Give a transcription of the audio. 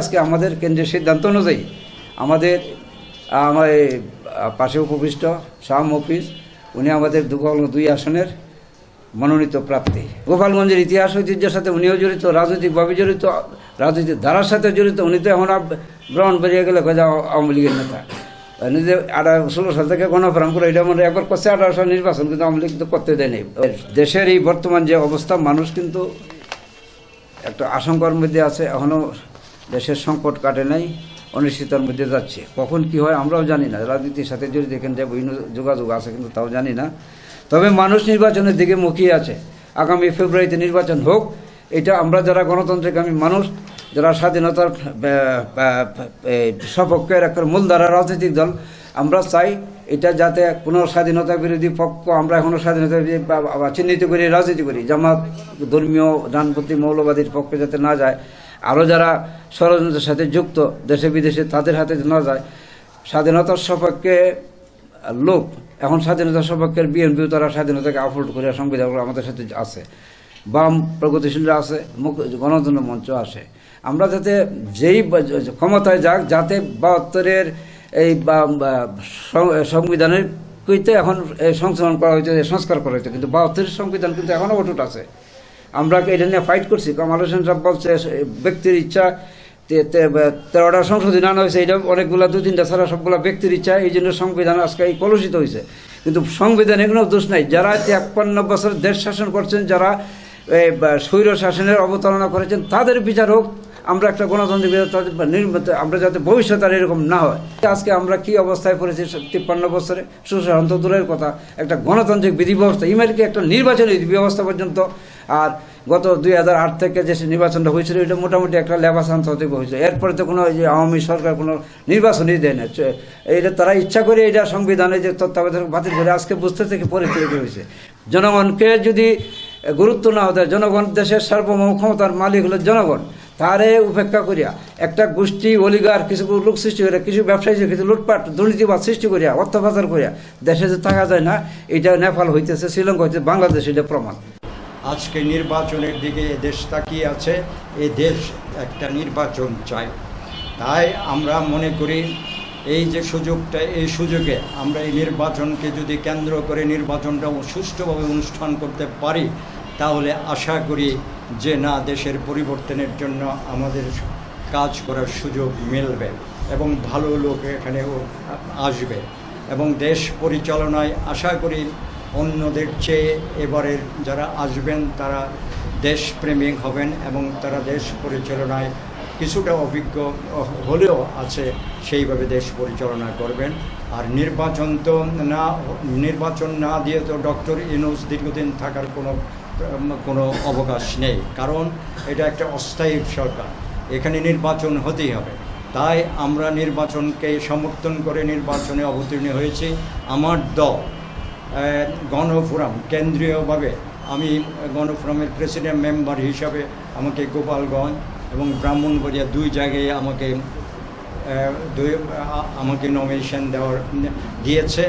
আজকে আমাদের কেন্দ্রের সিদ্ধান্ত অনুযায়ী আমাদের, আমার পাশে উপবিষ্ট শাহ মফিজ উনি আমাদের দুগল দুই আসনের মনোনীত প্রাপ্তি গোপালগঞ্জের ইতিহাস ঐতিহ্যের সাথে উনিও জড়িত, রাজনৈতিকভাবে জড়িত, রাজনৈতিক ধারার সাথে জড়িত, উনি তো এখন গ্রহণ বেরিয়ে গেলে আওয়ামী লীগের নেতা। ষোলো সাল থেকে গণফোরাম করে এটা মানে একবার করছে, আঠারো সাল নির্বাচন, কিন্তু আওয়ামী লীগ তো করতে দেয়নি দেশের এই বর্তমান যে অবস্থা, মানুষ কিন্তু একটা আশঙ্কার মধ্যে আছে এখনও দেশের সংকট কাটে নাই অনিশ্চিতার মধ্যে যাচ্ছে। কখন কি হয় আমরাও জানি না, রাজনীতির সাথে যদি এখানে যে বিভিন্ন যোগাযোগ আছে, কিন্তু তাও জানি না। তবে মানুষ নির্বাচনের দিকে মুখিয়ে আছে। আগামী ফেব্রুয়ারিতে নির্বাচন হোক, এটা আমরা যারা গণতন্ত্রকামী মানুষ যারা স্বাধীনতার সপক্ষের একটা মূলধারা রাজনৈতিক দল, আমরা চাই এটা যাতে কোনো স্বাধীনতা বিরোধী পক্ষ আমরা এখনও স্বাধীনতা চিহ্নিত করি, রাজনীতি করি, জামাত, ধর্মীয় ডানপন্থী মৌলবাদীর পক্ষে যাতে না যায় আরও যারা ষড়যন্ত্রের সাথে যুক্ত, দেশে বিদেশে তাদের হাতে না যায়, স্বাধীনতার সপক্ষে লোক, এখন স্বাধীনতার সপক্ষের বিএনপিও তারা স্বাধীনতাকে আফোল্ড করে সংবিধান আমাদের সাথে আছে। বাম প্রগতিশীলরা আছে গণতন্ত্র মঞ্চ আসে। আমরা যাতে যেই ক্ষমতায় যাক, যাতে বাহাত্তরের এই সংবিধানের কইতে এখন সংশোধন করা হয়েছে সংস্কার করা হয়েছে। কিন্তু বাহাত্তরের সংবিধান কিন্তু এখনও অটুট আছে। আমরা এটা নিয়ে ফাইট করছি? কামাল হোসেন সাহেব বলছে ব্যক্তির ইচ্ছা তেরোটা সংশোধন আনা হয়েছে এটা অনেকগুলা, দু তিনটা ছাড়া সবগুলা ব্যক্তির ইচ্ছা, এই জন্য সংবিধান আজকে এই কলুষিত হয়েছে। কিন্তু সংবিধানে কোনো দোষ নাই। যারা তেপ্পান্ন বছর দেশ শাসন করছেন, যারা স্বৈর শাসনের অবতারণা করেছেন, তাদের বিচার হোক, আমরা একটা গণতন্ত্র বিরোধী তাদের আমরা যাতে ভবিষ্যতে আর এরকম না হয়। আজকে আমরা কি অবস্থায় পড়েছি, তিপ্পান্ন বছরে, সুশাসন তো দূরের কথা, একটা গণতান্ত্রিক বিধি ব্যবস্থা ইমেরিকে একটা নির্বাচনী ব্যবস্থা পর্যন্ত, আর গত দুই হাজার আট থেকে যে নির্বাচনটা হয়েছিল, এটা মোটামুটি একটা লেবাসান্ত হতে হয়েছিল। এরপরে তো কোনো যে আওয়ামী সরকার কোনো নির্বাচনই দেয় না। এটা তারা ইচ্ছা করে এটা সংবিধানে যে তত্ত্বাবধায়ক বাতিল করে আজকে বুঝতে থেকে পরিস্থিতি হয়েছে। জনগণকে যদি গুরুত্ব না হতে জনগণ, দেশের সার্বভৌম ক্ষমতার মালিক হলো জনগণ। তারে উপেক্ষা করিয়া একটা গোষ্ঠী, অলিগার, কিছু লোক সৃষ্টি করিয়া, কিছু ব্যবসায়ী, কিছু লুটপাট, দুর্নীতিবাদ সৃষ্টি করিয়া অর্থ পাচার করিয়া দেশে যে থাকা যায় না, এটা নেপাল হইতেছে, শ্রীলঙ্কা হইতেছে, বাংলাদেশ এটা প্রমাণ। আজকে নির্বাচনের দিকে দেশ তাকিয়ে আছে, এ দেশ একটা নির্বাচন চায়। তাই আমরা মনে করি এই যে সুযোগটা, এই সুযোগে আমরা এই নির্বাচনকে যদি কেন্দ্র করে নির্বাচনটা সুষ্ঠুভাবে অনুষ্ঠান করতে পারি, তাহলে আশা করি যে না দেশের পরিবর্তনের জন্য আমাদের কাজ করার সুযোগ মিলবে এবং ভালো লোক এখানেও আসবে। এবং দেশ পরিচালনায় আশা করি অন্যদের চেয়ে এবারের যারা আসবেন, তারা দেশপ্রেমিক হবেন এবং তারা দেশ পরিচালনায় কিছুটা অভিজ্ঞ হলেও আছে, সেইভাবে দেশ পরিচালনা করবেন। আর নির্বাচন তো না, নির্বাচন না দিয়ে তো ডক্টর ইনুস দীর্ঘদিন থাকার কোনো কোনো অবকাশ নেই। কারণ এটা একটা অস্থায়ী সরকার। এখানে নির্বাচন হতেই হবে। তাই আমরা নির্বাচনকে সমর্থন করে নির্বাচনে অবতীর্ণ হয়েছি। আমার দল গণফোরাম, কেন্দ্রীয়ভাবে আমি গণফোরামের প্রেসিডেন্ট মেম্বার হিসাবে আমাকে গোপালগঞ্জ এবং ব্রাহ্মণবাড়িয়া দুই জায়গায় আমাকে দুই আমাকে নমিনেশন দেওয়ার দিয়েছে।